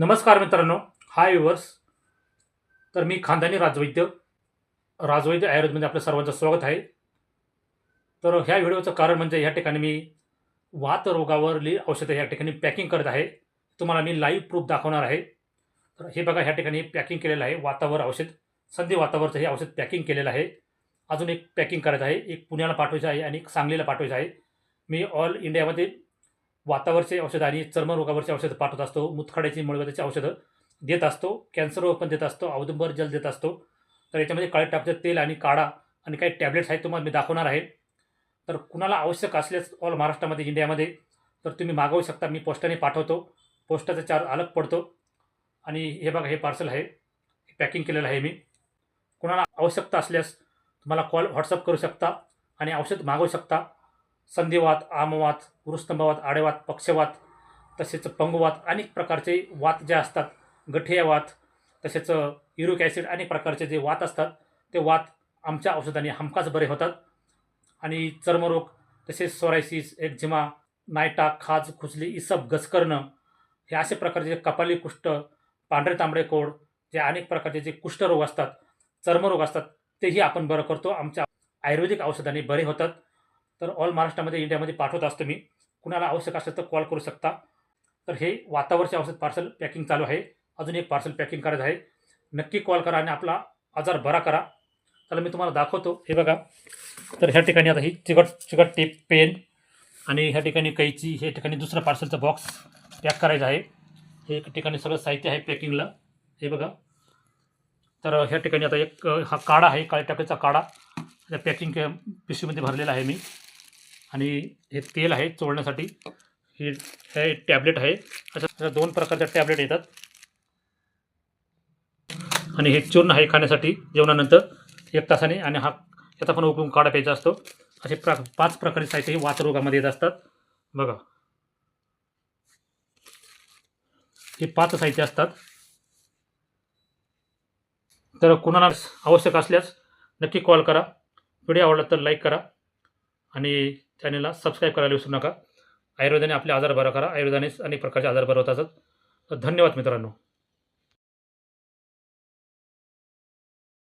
नमस्कार मित्रांनो हाय युवर्स तर मी खानदानी राजवैद्य राजवैद्य आयुर्वेदमध्ये आपलं सर्वांचं स्वागत आहे. तर ह्या व्हिडिओचं कारण म्हणजे ह्या ठिकाणी मी वात रोगावरली औषधं ह्या ठिकाणी पॅकिंग करत आहे. तुम्हाला मी लाईव्ह प्रूफ दाखवणार आहे. तर हे बघा ह्या ठिकाणी पॅकिंग केलेलं आहे वातावर औषध. संधी वातावरचं हे औषध पॅकिंग केलेलं आहे. अजून एक पॅकिंग करायचं आहे. एक पुण्याला पाठवायचं आहे आणि एक सांगलीला पाठवायचं आहे. मी ऑल इंडियामध्ये वातावरचे औषध आणि चर्मरोगावरचे औषधं पाठवत असतो मुतखड्याची मुळव्याधाची औषधं देत असतो कॅन्सरवर पण देत असतो औदुंबर जल देत असतो. तर याच्यामध्ये काळे टापचं तेल आणि काढा आणि काही टॅबलेट्स आहेत तुम्हाला मी दाखवणार आहे. तर कुणाला आवश्यक असल्यास ऑल महाराष्ट्रामध्ये इंडियामध्ये तर तुम्ही मागवू शकता. मी पोस्टाने पाठवतो. पोस्टाचा चार्ज अलग पडतो. आणि हे बघा हे पार्सल आहे. पॅकिंग केलेलं आहे मी. कुणाला आवश्यकता असल्यास तुम्हाला कॉल व्हॉट्सअप करू शकता आणि औषध मागवू शकता. संधिवात आमवात वृस्तंभवात आडेवात पक्षवात तसेच पंगवात अनेक प्रकारचे वात जे असतात गठिया वात तसेच युरिक ॲसिड अनेक प्रकारचे जे वात असतात ते वात आमच्या औषधाने हमखास बरे होतात. आणि चर्मरोग तसेच सोरायसिस एक्झिमा नायटा खाज खुजली इसब गचकरणं हे असे प्रकारचे जे कपाली कुष्ठ पांढरे तांबडे कोड जे अनेक प्रकारचे जे कुष्ठरोग असतात चर्मरोग असतात तेही आपण बरं करतो. आमच्या आयुर्वेदिक औषधाने बरे होतात. तर ऑल महाराष्ट्रामध्ये इंडियामध्ये पाठवत असतो मी. कुणाला आवश्यक असेल तर कॉल करू शकता. तर हे वातावरचे औषध पार्सल पॅकिंग चालू आहे. अजून एक पार्सल पॅकिंग करायचं आहे. नक्की कॉल करा आणि आपला आजार बरा करा. त्याला मी तुम्हाला दाखवतो. हे बघा. तर ह्या ठिकाणी आता ही चिकट चिकट टेप पेन आणि ह्या ठिकाणी कैची हे ठिकाणी दुसरं पार्सलचं बॉक्स पॅक करायचं आहे. हे एक ठिकाणी सगळं साहित्य आहे पॅकिंगला हे बघा. तर ह्या ठिकाणी आता एक हा काढा आहे काळ्या टाकाचा काढा. पॅकिंग पिशवीमध्ये भरलेला आहे मी. आणि हे तेल आहे चोळण्यासाठी. हे हे टॅबलेट आहे. अशा दोन प्रकारच्या टॅबलेट येतात. आणि हे चूर्ण आहे खाण्यासाठी जेवणानंतर. एक तासाने आणि हा याचा पण उकळून काढा प्यायचा असतो. असे प्र पाच प्रकारचे साहित्य हे वातरोगामध्ये येत असतात. बघा. हे पाच साहित्य असतात. तर कुणाला आवश्यक असल्यास नक्की कॉल करा. व्हिडिओ आवडला तर लाईक करा. आणि चॅनलला सबस्क्राईब करायला विसरू नका. आयुर्वेदाने आपले आजार बरा करा. आयुर्वेदाने अनेक प्रकारचे आजार बरं होत असतात धन्यवाद मित्रांनो.